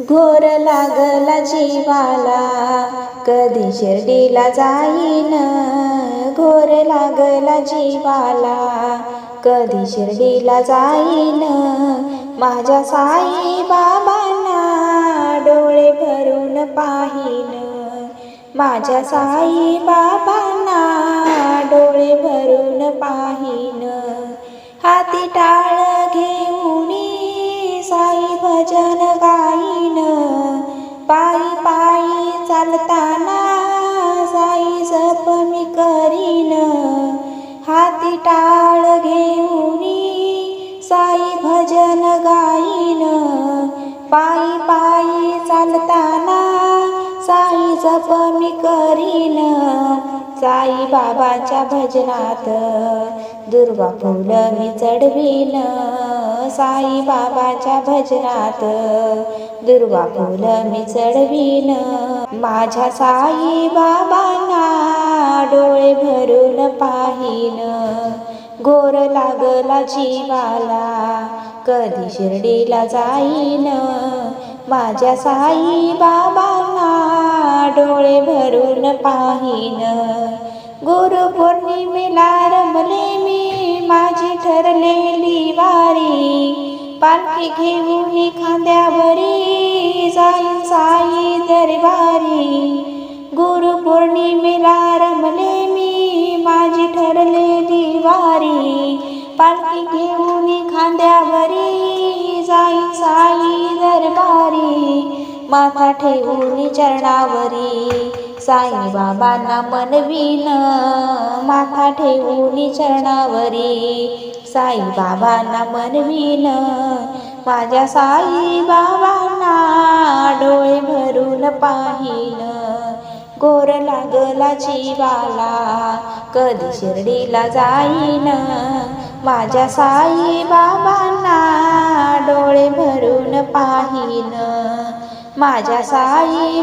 घोर लागला जीवाला. कधी शिर्डीला जाईन? घोर लागला जीवाला. कधी शिर्डीला जाईन? माझ्या साई बाबांना डोळे भरून पाहीन. माझ्या साई बाबांना डोळे पायी पायी चालताना साई जप मी करीन. हाती टाळ घेऊन साई भजन गाईन. पायी पायी चालताना साई जप मी करीन. साई बाबाच्या भजनात दुर्गा फुल मी चढवीन साई बाबाच्या भजनात. दुर्गा फुल मी चढवीन माझ्या साई बाबांना डोळे भरून पाहीन. गोर लागला जीवाला कधी शिर्डीला जाईन. माझ्या साई बाबांना डोळे भरून पाहीन. गुरु पौर्णिमेला रमले मी माझी ठरलेली वारी. पालखी घेऊन खांद्यावरी जाईन साई दरबारी. गुरु पौर्णिमेला रमले मी माझी ठरलेली वारी. पालखी घेऊन खांद्यावरी जाईन साई दरबारी. माथा ठेवून चरणावरी. साईबाबांना मनवीन ठेवून चरणावरी. साई बाबांना मनवीन माझ्या साई बाबांना डोळे भरून पाहीन गोर लागला जीवाला कधी शिर्डीला जाईन. माझ्या साई बाबांना डोळे भरून पाहीन माझ्या साई